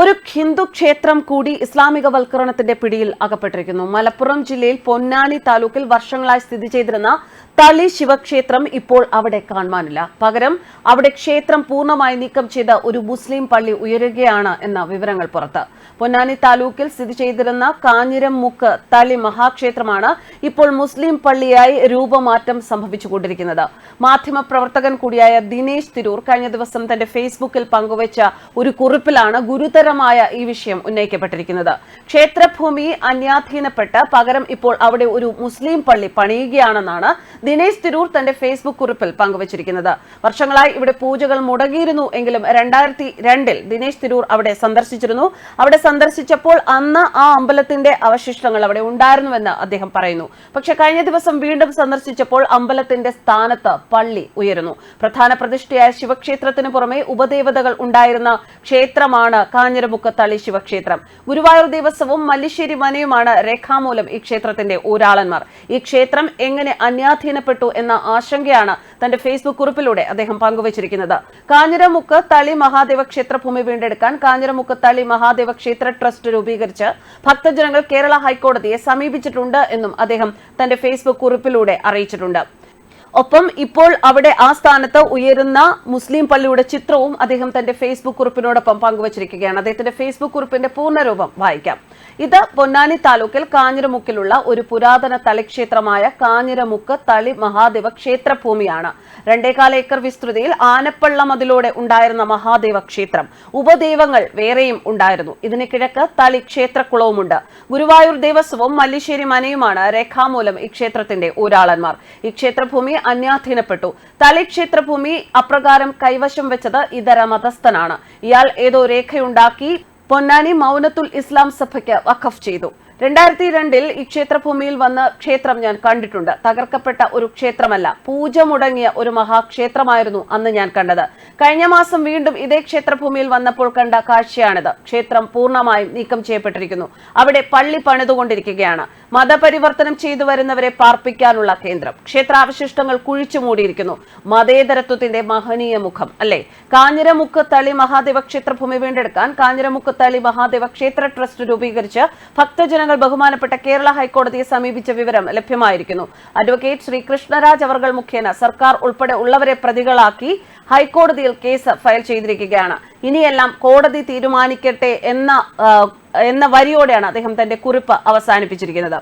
ഒരു ഹിന്ദു ക്ഷേത്രം കൂടി ഇസ്ലാമികവൽക്കരണത്തിന്റെ പിടിയിൽ അകപ്പെട്ടിരിക്കുന്നു. മലപ്പുറം ജില്ലയിൽ പൊന്നാനി താലൂക്കിൽ വർഷങ്ങളായി സ്ഥിതി ചെയ്തിരുന്ന തളി ശിവക്ഷേത്രം ഇപ്പോൾ അവിടെ കാണുവാനില്ല. പകരം അവിടെ ക്ഷേത്രം പൂർണമായി നീക്കം ചെയ്ത ഒരു മുസ്ലിം പള്ളി ഉയരുകയാണ് എന്ന വിവരങ്ങൾ പുറത്ത്. പൊന്നാനി താലൂക്കിൽ സ്ഥിതി ചെയ്തിരുന്ന കാഞ്ഞിരം മുക്ക് തളി മഹാക്ഷേത്രമാണ് ഇപ്പോൾ മുസ്ലിം പള്ളിയായി രൂപമാറ്റം സംഭവിച്ചുകൊണ്ടിരിക്കുന്നത്. മാധ്യമ പ്രവർത്തകൻ കൂടിയായ ദിനേശ് തിരൂർ കഴിഞ്ഞ ദിവസം തന്റെ ഫേസ്ബുക്കിൽ പങ്കുവച്ച ഒരു കുറിപ്പിലാണ് ഗുരുതരമായ ഈ വിഷയം ഉന്നയിക്കപ്പെട്ടിരിക്കുന്നത്. ക്ഷേത്രഭൂമി അന്യാധീനപ്പെട്ട് പകരം ഇപ്പോൾ അവിടെ ഒരു മുസ്ലിം പള്ളി പണിയുകയാണെന്നാണ് ദിനേശ് തിരൂർ തന്റെ ഫേസ്ബുക്ക് കുറിപ്പിൽ പങ്കുവച്ചിരിക്കുന്നത്. വർഷങ്ങളായി ഇവിടെ പൂജകൾ മുടങ്ങിയിരുന്നു എങ്കിലും രണ്ടായിരത്തി രണ്ടിൽ ദിനേശ് തിരൂർ അവിടെ സന്ദർശിച്ചിരുന്നു. അവിടെ സന്ദർശിച്ചപ്പോൾ അന്ന് ആ അമ്പലത്തിന്റെ അവശിഷ്ടങ്ങൾ അവിടെ ഉണ്ടായിരുന്നുവെന്ന് അദ്ദേഹം പറയുന്നു. പക്ഷെ കഴിഞ്ഞ ദിവസം വീണ്ടും സന്ദർശിച്ചപ്പോൾ അമ്പലത്തിന്റെ സ്ഥാനത്ത് പള്ളി ഉയരുന്നു. പ്രധാന പ്രതിഷ്ഠയായ ശിവക്ഷേത്രത്തിന് പുറമെ ഉപദേവതകൾ ഉണ്ടായിരുന്ന ക്ഷേത്രമാണ് കാഞ്ഞിരമുക്ക് തളി ശിവക്ഷേത്രം. ഗുരുവായൂർ ദേവസ്വവും മല്ലിശ്ശേരി മനയുമാണ് രേഖാമൂലം ഈ ക്ഷേത്രത്തിന്റെ ഊരാളന്മാർ. ഈ ക്ഷേത്രം എങ്ങനെ അന്യാധീനപ്പെട്ടു എന്ന ആശങ്കയാണ് തന്റെ ഫേസ്ബുക്ക് കുറിപ്പിലൂടെ അദ്ദേഹം പങ്കുവച്ചിരിക്കുന്നത്. കാഞ്ഞിരമുക്ക് തളി മഹാദേവ ക്ഷേത്ര ഭൂമി വീണ്ടെടുക്കാൻ കാഞ്ഞിരമുക്ക് തളി മഹാദേവ ക്ഷേത്ര ട്രസ്റ്റ് രൂപീകരിച്ച് ഭക്തജനങ്ങൾ കേരള ഹൈക്കോടതിയെ സമീപിച്ചിട്ടുണ്ട് എന്നും അദ്ദേഹം തന്റെ ഫേസ്ബുക്ക് കുറിപ്പിലൂടെ അറിയിച്ചിട്ടുണ്ട്. ഒപ്പം ഇപ്പോൾ അവിടെ ആ സ്ഥാനത്ത് ഉയരുന്ന മുസ്ലിം പള്ളിയുടെ ചിത്രവും അദ്ദേഹം തന്റെ ഫേസ്ബുക്ക് കുറിപ്പിനോടൊപ്പം പങ്കുവച്ചിരിക്കുകയാണ്. അദ്ദേഹത്തിന്റെ ഫേസ്ബുക്ക് കുറിപ്പിന്റെ പൂർണരൂപം വായിക്കാം. ഇത് പൊന്നാനി താലൂക്കിൽ കാഞ്ഞിരമുക്കിലുള്ള ഒരു പുരാതന തളിക്ഷേത്രമായ കാഞ്ഞിരമുക്ക് തളി മഹാദേവ ക്ഷേത്രഭൂമിയാണ്. രണ്ടേകാല ഏക്കർ വിസ്തൃതിയിൽ ആനപ്പള്ള മതിലൂടെ ഉണ്ടായിരുന്ന മഹാദേവ ക്ഷേത്രം. ഉപദേവങ്ങൾ വേറെയും ഉണ്ടായിരുന്നു. ഇതിന് കിഴക്ക് തളി ക്ഷേത്രക്കുളവുമുണ്ട്. ഗുരുവായൂർ ദേവസ്വവും മല്ലിശ്ശേരി മനയുമാണ് രേഖാമൂലം ഈ ക്ഷേത്രത്തിന്റെ ഊരാളന്മാർ. ഈ ക്ഷേത്രഭൂമി അന്യാധീനപ്പെട്ടു. തളി ക്ഷേത്രഭൂമി അപ്രകാരം കൈവശം വെച്ചത് ഇതര മതസ്ഥനാണ്. ഇയാൾ ഏതോ രേഖയുണ്ടാക്കി പൊന്നാനി മൗനത്തുൽ ഇസ്ലാം സഭയ്ക്ക് വഖഫ് ചെയ്തു. രണ്ടായിരത്തി രണ്ടിൽ ഈ ക്ഷേത്രഭൂമിയിൽ വന്ന ക്ഷേത്രം ഞാൻ കണ്ടിട്ടുണ്ട്. തകർക്കപ്പെട്ട ഒരു ക്ഷേത്രമല്ല പൂജ മുടങ്ങിയ ഒരു മഹാക്ഷേത്രമായിരുന്നു അന്ന് ഞാൻ കണ്ടത്. കഴിഞ്ഞ മാസം വീണ്ടും ഇതേ ക്ഷേത്രഭൂമിയിൽ വന്നപ്പോൾ കണ്ട കാഴ്ചയാണിത്. ക്ഷേത്രം പൂർണമായും നീക്കം ചെയ്യപ്പെട്ടിരിക്കുന്നു. അവിടെ പള്ളി പണിതുകൊണ്ടിരിക്കുകയാണ്. മതപരിവർത്തനം ചെയ്തു വരുന്നവരെ പാർപ്പിക്കാനുള്ള കേന്ദ്രം. ക്ഷേത്രാവശിഷ്ടങ്ങൾ കുഴിച്ചു മൂടിയിരിക്കുന്നു. മതേതരത്വത്തിന്റെ മഹനീയ മുഖം അല്ലെ? കാഞ്ഞിരമുക്ക് തളി മഹാദേവ ക്ഷേത്രഭൂമി വീണ്ടെടുക്കാൻ കാഞ്ഞിരമുക്ക് തളി മഹാദേവ ക്ഷേത്ര ട്രസ്റ്റ് രൂപീകരിച്ച് ഭക്തജനങ്ങൾ ബഹുമാനപ്പെട്ട കേരള ഹൈക്കോടതിയെ സമീപിച്ച വിവരം ലഭ്യമായിരിക്കുന്നു. അഡ്വക്കേറ്റ് ശ്രീ കൃഷ്ണരാജ് അവർകൾ മുഖേന സർക്കാർ ഉൾപ്പെടെ ഉള്ളവരെ പ്രതികളാക്കി ഹൈക്കോടതിയിൽ കേസ് ഫയൽ ചെയ്തിരിക്കുകയാണ്. ഇനിയെല്ലാം കോടതി തീരുമാനിക്കട്ടെ എന്ന എന്ന വരിയോടെയാണ് അദ്ദേഹം തന്റെ കുറിപ്പ് അവസാനിപ്പിച്ചിരിക്കുന്നത്.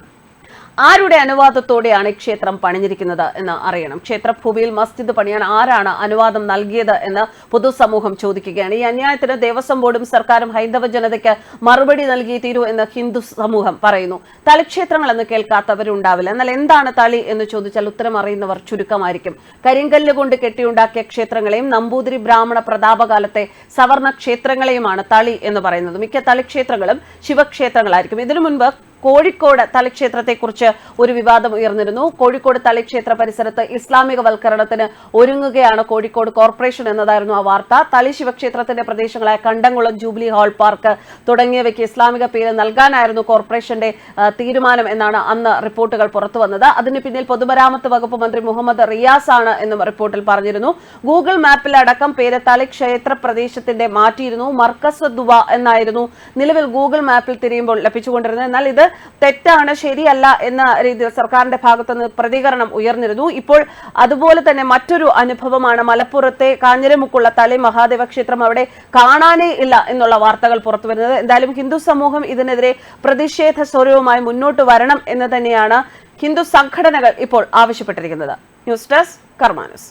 ആരുടെ അനുവാദത്തോടെയാണ് ക്ഷേത്രം പണിഞ്ഞിരിക്കുന്നത് എന്ന് അറിയണം? ക്ഷേത്രഭൂമിയിൽ മസ്ജിദ് പണിയാൻ ആരാണ് അനുവാദം നൽകിയത് എന്ന് പൊതുസമൂഹം ചോദിക്കുകയാണ്. ഈ അന്യായത്തിന് ദേവസ്വം ബോർഡും സർക്കാരും ഹൈന്ദവ ജനതയ്ക്ക് മറുപടി നൽകി തീരൂ എന്ന് ഹിന്ദു സമൂഹം പറയുന്നു. തളിക്ഷേത്രങ്ങൾ എന്ന് കേൾക്കാത്തവരുണ്ടാവില്ല. എന്നാൽ എന്താണ് തളി എന്ന് ചോദിച്ചാൽ ഉത്തരം അറിയുന്നവർ ചുരുക്കമായിരിക്കും. കരിങ്കല്ല് കൊണ്ട് കെട്ടിയുണ്ടാക്കിയ ക്ഷേത്രങ്ങളെയും നമ്പൂതിരി ബ്രാഹ്മണ പ്രതാപകാലത്തെ സവർണ ക്ഷേത്രങ്ങളെയുമാണ് തളി എന്ന് പറയുന്നത്. മിക്ക തളിക്ഷേത്രങ്ങളും ശിവക്ഷേത്രങ്ങളായിരിക്കും. ഇതിനു മുൻപ് കോഴിക്കോട് തലക്ഷേത്രത്തെക്കുറിച്ച് ഒരു വിവാദം ഉയർന്നിരുന്നു. കോഴിക്കോട് തലക്ഷേത്ര പരിസരത്ത് ഇസ്ലാമിക വൽക്കരണത്തിന് ഒരുങ്ങുകയാണ് കോഴിക്കോട് കോർപ്പറേഷൻ എന്നതായിരുന്നു ആ വാർത്ത. തളി ശിവക്ഷേത്രത്തിന്റെ പ്രദേശങ്ങളായ കണ്ടംകുളം ജൂബിലി ഹാൾ പാർക്ക് തുടങ്ങിയവയ്ക്ക് ഇസ്ലാമിക പേര് നൽകാനായിരുന്നു കോർപ്പറേഷന്റെ തീരുമാനം എന്നാണ് അന്ന് റിപ്പോർട്ടുകൾ പുറത്തു വന്നത്. അതിന് പിന്നിൽ പൊതുമരാമത്ത് വകുപ്പ് മന്ത്രി മുഹമ്മദ് റിയാസ് ആണ് എന്നും റിപ്പോർട്ടിൽ പറഞ്ഞിരുന്നു. ഗൂഗിൾ മാപ്പിൽ അടക്കം പേര് തളി പ്രദേശത്തിന്റെ മാറ്റിയിരുന്നു. മർക്കസ് ദുവ എന്നായിരുന്നു നിലവിൽ ഗൂഗിൾ മാപ്പിൽ തിരിയുമ്പോൾ ലഭിച്ചുകൊണ്ടിരുന്നത്. എന്നാൽ ഇത് തെറ്റാണ് ശരിയല്ല എന്ന രീതിയിൽ സർക്കാരിന്റെ ഭാഗത്തുനിന്ന് പ്രതികരണം ഉയർന്നിരുന്നു. ഇപ്പോൾ അതുപോലെ തന്നെ മറ്റൊരു അനുഭവമാണ് മലപ്പുറത്തെ കാഞ്ഞിരമുക്കുള്ള തലേ മഹാദേവ ക്ഷേത്രം അവിടെ കാണാനേ ഇല്ല എന്നുള്ള വാർത്തകൾ പുറത്തു വരുന്നത്. എന്തായാലും ഹിന്ദു സമൂഹം ഇതിനെതിരെ പ്രതിഷേധ സ്വരവുമായി മുന്നോട്ട് വരണം എന്ന് തന്നെയാണ് ഹിന്ദു സംഘടനകൾ ഇപ്പോൾ ആവശ്യപ്പെട്ടിരിക്കുന്നത്. News desk കർമാനസ്.